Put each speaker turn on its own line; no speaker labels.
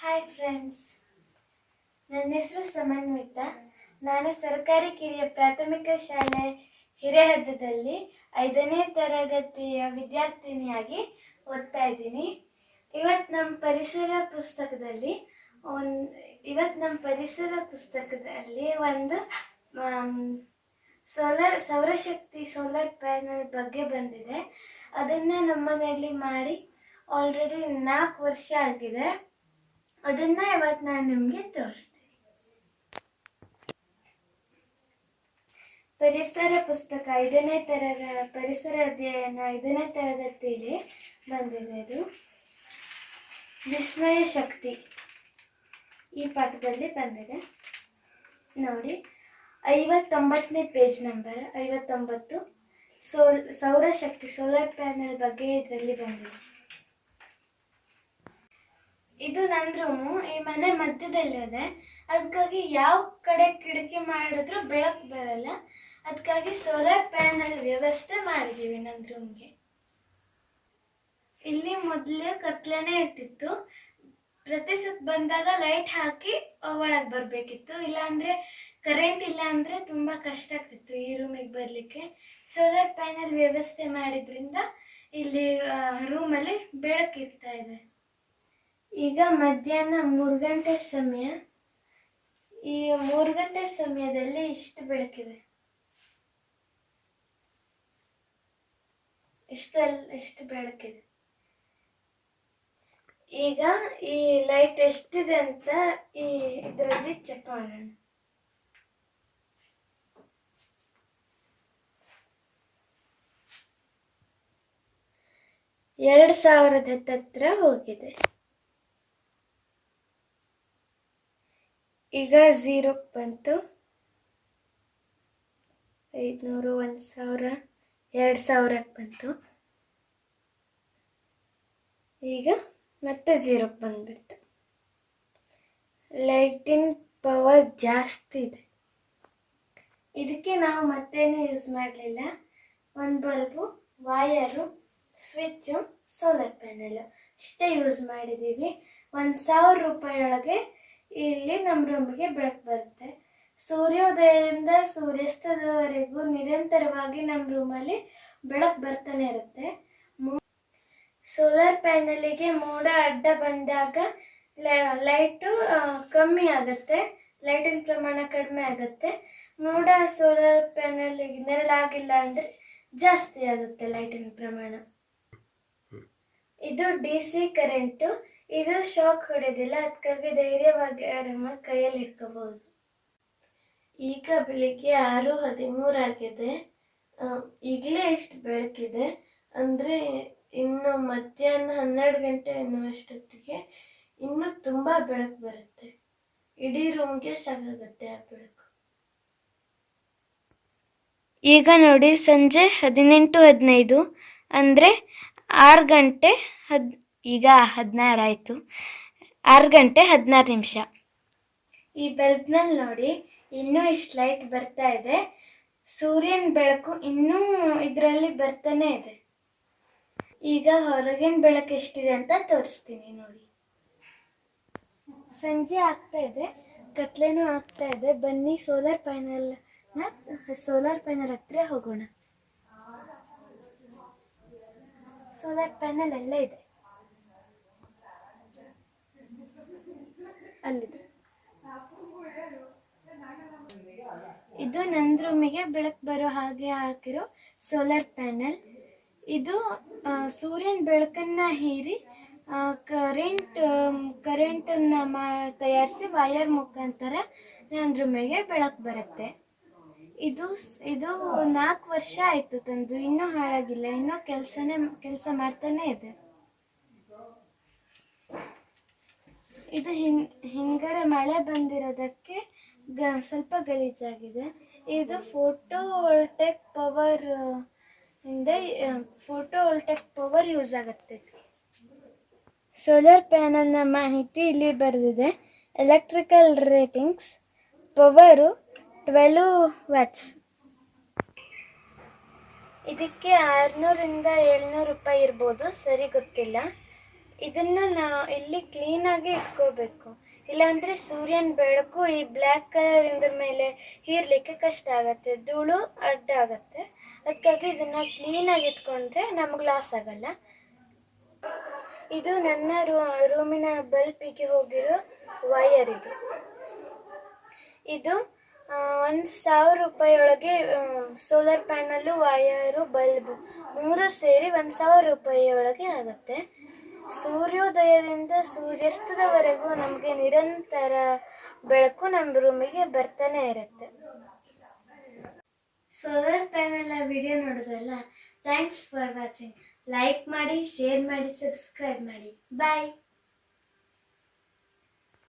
Hi friends ನನ್ನ ಹೆಸರು ಸಮನ್ವಿತ. ನಾನು ಸರ್ಕಾರಿ ಕಿರಿಯ ಪ್ರಾಥಮಿಕ ಶಾಲೆ ಹಿರೇಹದ್ದದಲ್ಲಿ ಐದನೇ ತರಗತಿಯ ವಿದ್ಯಾರ್ಥಿನಿಯಾಗಿ ಓದ್ತಾ ಇದ್ದೀನಿ. ಇವತ್ತು ನಮ್ಮ ಪರಿಸರ ಪುಸ್ತಕದಲ್ಲಿ ಒಂದು ಇವತ್ತು ನಮ್ಮ ಪರಿಸರ ಪುಸ್ತಕದಲ್ಲಿ ಒಂದು ಸೋಲಾರ್, ಸೌರಶಕ್ತಿ ಸೋಲಾರ್ ಪ್ಯಾನಲ್ ಬಗ್ಗೆ ಬಂದಿದೆ. ಅದನ್ನು ನಮ್ಮನೆಯಲ್ಲಿ ಮಾಡಿ ಆಲ್ರೆಡಿ ನಾಲ್ಕು ವರ್ಷ ಆಗಿದೆ. ಅದನ್ನ ಇವತ್ತು ನಾನು ನಿಮಗೆ ತೋರಿಸ್ತೀನಿ. ಪರಿಸರ ಪುಸ್ತಕ ಐದನೇ ತರದ, ಪರಿಸರ ಅಧ್ಯಯನ ಐದನೇ ತರಗತಿಯಲ್ಲಿ ಬಂದಿದೆ ಅದು ವಿಸ್ಮಯ ಶಕ್ತಿ ಈ ಪಾಠದಲ್ಲಿ ಬಂದಿದೆ. ನೋಡಿ, ಐವತ್ತೊಂಬತ್ತನೇ ಪೇಜ್ ನಂಬರ್, ಐವತ್ತೊಂಬತ್ತು ಸೋಲ್ ಸೌರಶಕ್ತಿ ಸೋಲಾರ್ ಪ್ಯಾನಲ್ ಬಗ್ಗೆ ಇದರಲ್ಲಿ ಬಂದಿದೆ. ಇದು ನನ್ನ ರೂಮು ಈ ಮನೆ ಮಧ್ಯದಲ್ಲಿದೆ. ಅದಕ್ಕಾಗಿ ಯಾವ ಕಡೆ ಕಿಟಕಿ ಮಾಡಿದ್ರು ಬೆಳಕು ಬರಲ್ಲ. ಅದಕ್ಕಾಗಿ ಸೋಲಾರ್ ಪ್ಯಾನಲ್ ವ್ಯವಸ್ಥೆ ಮಾಡಿದ್ದೀವಿ ನನ್ನ ರೂಮ್ಗೆ ಇಲ್ಲಿ ಮೊದಲು ಕತ್ಲೆನೇ ಇರ್ತಿತ್ತು. ಪ್ರತಿ ಸುತ್ತ ಬಂದಾಗ ಲೈಟ್ ಹಾಕಿ ಒಳಗೆ ಬರಬೇಕಿತ್ತು. ಇಲ್ಲಾಂದರೆ ಕರೆಂಟ್ ಇಲ್ಲ ಅಂದರೆ ತುಂಬ ಕಷ್ಟ ಆಗ್ತಿತ್ತು ಈ ರೂಮಿಗೆ ಬರಲಿಕ್ಕೆ. ಸೋಲಾರ್ ಪ್ಯಾನಲ್ ವ್ಯವಸ್ಥೆ ಮಾಡಿದ್ರಿಂದ ಇಲ್ಲಿ ರೂಮಲ್ಲಿ ಬೆಳಕಿರ್ತಾ ಇದೆ. ಈಗ ಮಧ್ಯಾಹ್ನ ಮೂರು ಗಂಟೆ ಸಮಯ. ಈ ಮೂರು ಗಂಟೆ ಸಮಯದಲ್ಲಿ ಇಷ್ಟು ಬೆಳಕಿದೆ. ಇಷ್ಟೆಲ್ಲ ಇಷ್ಟು ಬೆಳಕಿದೆ. ಈಗ ಈ ಲೈಟ್ ಎಷ್ಟಿದೆ ಅಂತ ಈ ಇದರಲ್ಲಿ ಚೆಕ್ ಮಾಡೋಣ. ಎರಡು ಸಾವಿರದ ಹತ್ತತ್ರ ಹೋಗಿದೆ. ಈಗ ಝೀರೋ ಬಂತು. ಐದುನೂರು, ಒಂದು ಸಾವಿರ, ಎರಡು ಸಾವಿರಕ್ಕೆ ಬಂತು. ಈಗ ಮತ್ತೆ ಝೀರೋಕ್ಕೆ ಬಂದ್ಬಿಡ್ತು. ಲೈಟಿನ ಪವರ್ ಜಾಸ್ತಿ ಇದೆ. ಇದಕ್ಕೆ ನಾವು ಮತ್ತೇನು ಯೂಸ್ ಮಾಡಲಿಲ್ಲ. ಒಂದು bulb wire switch solar panel ಇಷ್ಟೇ ಯೂಸ್ ಮಾಡಿದ್ದೀವಿ ಒಂದು ಸಾವಿರ ರೂಪಾಯಿ ಒಳಗೆ ಇಲ್ಲಿ ನಮ್ಮ ರೂಮಿಗೆ ಬೆಳಕು ಬರುತ್ತೆ. ಸೂರ್ಯೋದಯದಿಂದ ಸೂರ್ಯಾಸ್ತದವರೆಗೂ ನಿರಂತರವಾಗಿ ನಮ್ಮ ರೂಮಲ್ಲಿ ಬೆಳಕು ಬರ್ತಾನೆ ಇರುತ್ತೆ. ಸೋಲಾರ್ ಪ್ಯಾನಲಿಗೆ ಮೋಡ ಅಡ್ಡ ಬಂದಾಗ ಲೈಟು ಕಮ್ಮಿ ಆಗುತ್ತೆ. ಲೈಟಿನ ಪ್ರಮಾಣ ಕಡಿಮೆ ಆಗುತ್ತೆ. ಮೋಡ ಸೋಲಾರ್ ಪ್ಯಾನಲಿಗೆ ನೆರಳಾಗಿಲ್ಲ ಅಂದರೆ ಜಾಸ್ತಿ ಆಗುತ್ತೆ ಲೈಟಿನ ಪ್ರಮಾಣ. ಇದು ಡಿ ಸಿ ಕರೆಂಟು ಇದು ಶಾಕ್ ಹೊಡೆದಿಲ್ಲ. ಅದಕ್ಕಾಗಿ ಧೈರ್ಯವಾಗಿ ಆರಾಮ ಕೈಯಲ್ಲಿ ಇಟ್ಕೋಬಹುದು. ಈಗ ಬೆಳಿಗ್ಗೆ ಆರು ಹದಿಮೂರು ಆಗಿದೆ. ಈಗಲೇ ಇಷ್ಟು ಬೆಳಕಿದೆ. ಅಂದರೆ ಇನ್ನು ಮಧ್ಯಾಹ್ನ ಹನ್ನೆರಡು ಗಂಟೆ ಅನ್ನುವಷ್ಟೊತ್ತಿಗೆ ಇನ್ನೂ ತುಂಬ ಬೆಳಕು ಬರುತ್ತೆ. ಇಡೀ ರೂಮ್ಗೆ ಸಾಕಾಗುತ್ತೆ ಆ ಬೆಳಕು. ಈಗ ನೋಡಿ, ಸಂಜೆ ಹದಿನೆಂಟು ಹದಿನೈದು ಅಂದರೆ ಆರು ಗಂಟೆ ಹದ್ ಈಗ ಹದಿನಾರು ಆಯಿತು. ಆರು ಗಂಟೆ ಹದಿನಾರು ನಿಮಿಷ. ಈ ಬಲ್ಬ್ನಲ್ಲಿ ನೋಡಿ ಇನ್ನೂ ಇಷ್ಟು ಲೈಟ್ ಬರ್ತಾ ಇದೆ. ಸೂರ್ಯನ ಬೆಳಕು ಇನ್ನೂ ಇದರಲ್ಲಿ ಬರ್ತಾನೆ ಇದೆ. ಈಗ ಹೊರಗಿನ ಬೆಳಕು ಎಷ್ಟಿದೆ ಅಂತ ತೋರಿಸ್ತೀನಿ ನೋಡಿ. ಸಂಜೆ ಆಗ್ತಾ ಇದೆ, ಕತ್ಲೆನೂ ಆಗ್ತಾ ಇದೆ. ಬನ್ನಿ ಸೋಲಾರ್ ಪ್ಯಾನಲ್ ಸೋಲಾರ್ ಪ್ಯಾನಲ್ ಹತ್ರ ಹೋಗೋಣ. ಸೋಲಾರ್ ಪ್ಯಾನಲ್ ಎಲ್ಲ ಇದೆ. ಇದು ನನ್ನ ರೂಮಿಗೆ ಬೆಳಕು ಬರೋ ಹಾಗೆ ಹಾಕಿರೋ ಸೋಲಾರ್ ಪ್ಯಾನಲ್ ಇದು ಸೂರ್ಯನ ಬೆಳಕನ್ನ ಹೀರಿ ಕರೆಂಟ್ ಕರೆಂಟನ್ನು ಮಾ, ತಯಾರಿಸಿ ವಯರ್ ಮುಖಾಂತರ ನನ್ನ ರೂಮಿಗೆ ಬೆಳಕು ಬರುತ್ತೆ. ಇದು ಇದು ನಾಲ್ಕು ವರ್ಷ ಆಯಿತು ತಂದು, ಇನ್ನೂ ಹಾಳಾಗಿಲ್ಲ, ಇನ್ನೂ ಕೆಲಸನೇ, ಕೆಲಸ ಮಾಡ್ತಾನೆ ಇದೆ. ಇದು ಹಿಂಗಡೆ ಮಳೆ ಬಂದಿರೋದಕ್ಕೆ ಗ, ಸ್ವಲ್ಪ ಗಲೀಜಾಗಿದೆ. ಇದು ಫೋಟೋ ವೋಲ್ಟೆಕ್ ಪವರ್ ಇಂದ ಫೋಟೋ ವೋಲ್ಟೆಕ್ ಪವರ್ ಯೂಸ್ ಆಗುತ್ತೆ. ಸೋಲಾರ್ ಪ್ಯಾನಲ್ನ ಮಾಹಿತಿ ಇಲ್ಲಿ ಬರೆದಿದೆ. Electrical ratings power twelve watts ಇದಕ್ಕೆ ಆರುನೂರಿಂದ ಏಳ್ನೂರು ರೂಪಾಯಿ ಇರ್ಬೋದು. ಸರಿ ಗೊತ್ತಿಲ್ಲ. ಇದನ್ನು ನಾ ಇಲ್ಲಿ ಕ್ಲೀನಾಗಿ ಇಟ್ಕೋಬೇಕು. ಇಲ್ಲಾಂದ್ರೆ ಸೂರ್ಯನ ಬೆಳಕು ಈ ಬ್ಲ್ಯಾಕ್ ಕಲರಿಂದ ಮೇಲೆ ಹೀರ್ಲಿಕ್ಕೆ ಕಷ್ಟ ಆಗತ್ತೆ, ಧೂಳು ಅಡ್ಡ ಆಗತ್ತೆ. ಅದಕ್ಕಾಗಿ ಇದನ್ನ ಕ್ಲೀನಾಗಿ ಇಟ್ಕೊಂಡ್ರೆ ನಮಗೆ ಲಾಸ್ ಆಗಲ್ಲ. ಇದು ನನ್ನ ರೂಮಿನ ಬಲ್ಪಿಗೆ ಹೋಗಿರೋ ವೈಯರ್ ಇದು. ಇದು ಒಂದು ಸಾವಿರ ರೂಪಾಯಿ ಒಳಗೆ ಸೋಲಾರ್ ಪ್ಯಾನಲ್ಲು ವೈಯರು ಬಲ್ಬು ಮೂರು ಸೇರಿ ಒಂದು ಸಾವಿರ ರೂಪಾಯಿ ಒಳಗೆ ಆಗುತ್ತೆ. ಸೂರ್ಯೋದಯದಿಂದ ಸೂರ್ಯಾಸ್ತದವರೆಗೂ ನಮಗೆ ನಿರಂತರ ಬೆಳಕು ನಮ್ಮ ರೂಮಿಗೆ ಬರ್ತಾನೆ ಇರುತ್ತೆ. ಸೋಲಾರ್ ಪ್ಯಾನೆಲ್ ವಿಡಿಯೋ ನೋಡಿದ್ರಲ್ಲ ಥ್ಯಾಂಕ್ಸ್ ಫಾರ್ ವಾಚಿಂಗ್ ಲೈಕ್ ಮಾಡಿ ಶೇರ್ ಮಾಡಿ ಸಬ್ಸ್ಕ್ರೈಬ್ ಮಾಡಿ. ಬಾಯ್